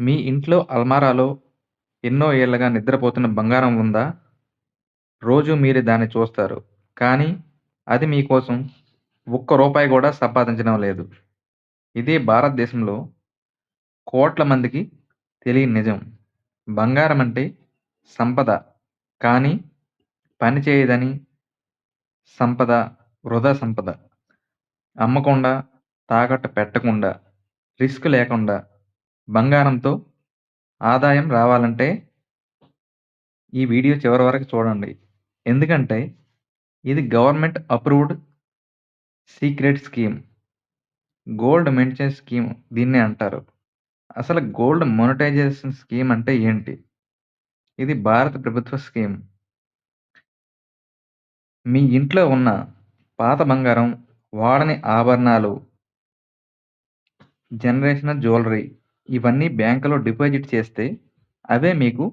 మీ ఇంట్లో అల్మారాలో ఎన్నో ఏళ్ళుగా నిద్రపోతున్న బంగారం ఉందా? రోజూ మీరు దాన్ని చూస్తారు. కానీ అది మీ కోసం ఒక్క రూపాయి కూడా సంపాదించడం లేదు. ఇదే భారతదేశంలో కోట్ల మందికి తెలియని నిజం. బంగారం అంటే సంపద. కానీ పని చేయదని సంపద వృధా సంపద. అమ్మకుండా, తాకట్టు పెట్టకుండా, రిస్క్ లేకుండా బంగారంతో ఆదాయం రావాలంటే ఈ వీడియో చివరి వరకు చూడండి. ఎందుకంటే ఇది government approved secret scheme. Gold mention scheme దీన్ని అంటారు. అసలు గోల్డ్ మొనటైజేషన్ స్కీమ్ అంటే ఏంటి? ఇది భారత ప్రభుత్వ స్కీమ్. మీ ఇంట్లో ఉన్న పాత బంగారం, వాడని ఆభరణాలు, జనరేషనల్ జ్యువెలరీ ఇవన్నీ బ్యాంకులో డిపాజిట్ చేస్తే అవే మీకు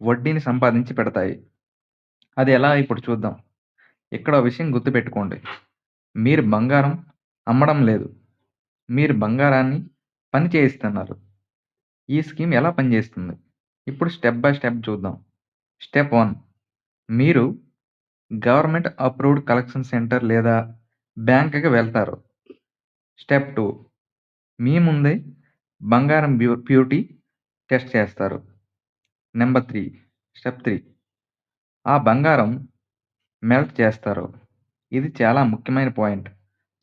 వడ్డీని సంపాదించి పెడతాయి. అది ఎలా ఇప్పుడు చూద్దాం. ఇక్కడ విషయం గుర్తుపెట్టుకోండి. మీరు బంగారం అమ్మడం లేదు. మీరు బంగారాన్ని పని చేయిస్తున్నారు. ఈ స్కీమ్ ఎలా పనిచేస్తుంది? ఇప్పుడు స్టెప్ బై స్టెప్ చూద్దాం. స్టెప్ వన్ మీరు గవర్నమెంట్ అప్రూవ్డ్ కలెక్షన్ సెంటర్ లేదా బ్యాంక్‌కి వెళ్తారు. స్టెప్ టూ మీ ముందే బంగారం బ్యూ ప్యూరిటీ టెస్ట్ చేస్తారు. నెంబర్ త్రీ స్టెప్ త్రీ ఆ బంగారం మెల్ట్ చేస్తారు. ఇది చాలా ముఖ్యమైన పాయింట్.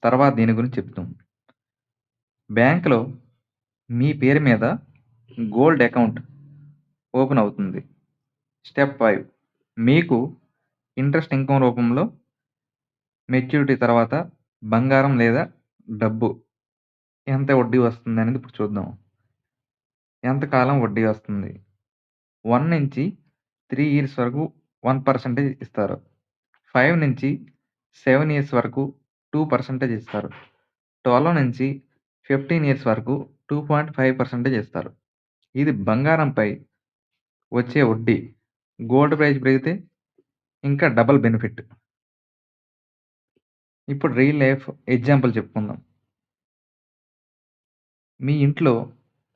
తర్వాత దీని గురించి చెప్తాం. బ్యాంకులో మీ పేరు మీద గోల్డ్ అకౌంట్ ఓపెన్ అవుతుంది. స్టెప్ ఫైవ్ మీకు ఇంట్రెస్ట్ ఇన్కమ్ రూపంలో మెచ్యూరిటీ తర్వాత బంగారం లేదా డబ్బు ఎంత వడ్డీ వస్తుంది అనేది ఇప్పుడు చూద్దాం. ఎంతకాలం వడ్డీ వస్తుంది? వన్ నుంచి త్రీ ఇయర్స్ వరకు వన్ పర్సెంటేజ్ ఇస్తారు. ఫైవ్ నుంచి సెవెన్ ఇయర్స్ వరకు టూ పర్సెంటేజ్ ఇస్తారు. 12 నుంచి 15 ఇయర్స్ వరకు 2.5% ఇస్తారు. ఇది బంగారంపై వచ్చే వడ్డీ. గోల్డ్ ప్రైస్ పెరిగితే ఇంకా డబల్ బెనిఫిట్. ఇప్పుడు రియల్ లైఫ్ ఎగ్జాంపుల్ చెప్పుకుందాం. మీ ఇంట్లో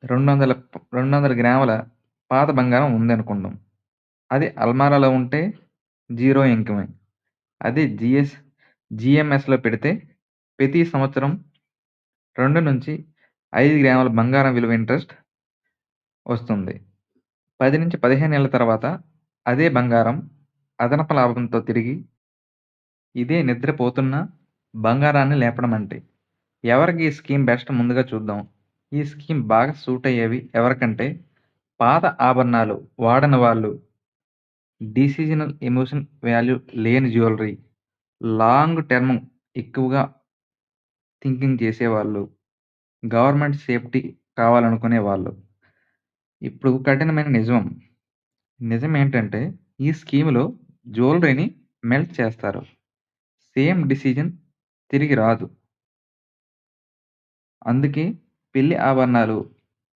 రెండు వందల రెండు వందల గ్రాముల పాత బంగారం ఉందనుకుందాం. అది అల్మారాలో ఉంటే జీరో ఇన్కమే. అదే జీఎస్ జీఎంఎస్‌లో పెడితే ప్రతి సంవత్సరం 2-5 గ్రాముల బంగారం విలువ ఇంట్రెస్ట్ వస్తుంది. 10-15 ఏళ్ళ తర్వాత అదే బంగారం అదనపు లాభంతో తిరిగి ఇదే నిద్రపోతున్న బంగారాన్ని లేపడం అంటే. ఎవరికి ఈ స్కీమ్ బెస్ట్ ముందుగా చూద్దాం. ఈ స్కీమ్ బాగా సూట్ అయ్యేవి ఎవరికంటే పాత ఆభరణాలు వాడని వాళ్ళు, డిసిజనల్ ఎమోషన్ వాల్యూ లేని జ్యువెలరీ, లాంగ్ టర్మ్ ఎక్కువగా థింకింగ్ చేసేవాళ్ళు, గవర్నమెంట్ సేఫ్టీ కావాలనుకునే వాళ్ళు. ఇప్పుడు కఠినమైన నిజం. నిజం ఏంటంటే ఈ స్కీమ్‌లో జ్యువెలరీని మెల్ట్ చేస్తారు. సేమ్ డిసిజన్ తిరిగి రాదు. అందుకే పెళ్ళి ఆభరణాలు,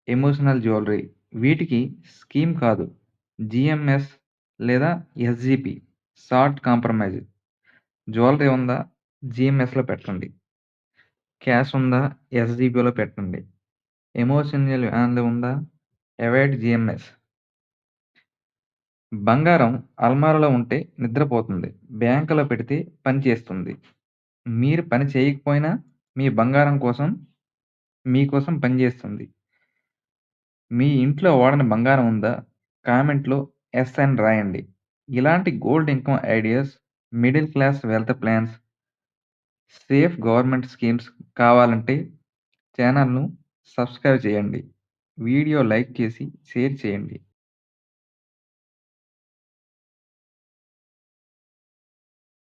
ఎమోషనల్ జ్యువెలరీ వీటికి స్కీమ్ కాదు జిఎంఎస్ లేదా ఎస్‌జిపి షార్ట్ కాంప్రమైజ్. జ్యువెలరీ ఉందా? జిఎంఎస్లో పెట్టండి. క్యాష్ ఉందా? ఎస్‌జిపిలో పెట్టండి. ఎమోషనల్ వాల్యూ ఉందా? Avoid GMS. బంగారం అల్మారాలో ఉంటే నిద్రపోతుంది. బ్యాంకులో పెడితే పని చేస్తుంది. మీరు పని చేయకపోయినా మీ బంగారం కోసం మీ కోసం పనిచేస్తుంది. మీ ఇంట్లో వాడని బంగారం ఉందా? కామెంట్‌లో ఎస్ అని రాయండి. ఇలాంటి gold income ideas, middle class wealth plans, safe government schemes కావాలంటే ఛానెల్‌ను సబ్స్క్రైబ్ చేయండి. వీడియో లైక్ చేసి షేర్ చేయండి.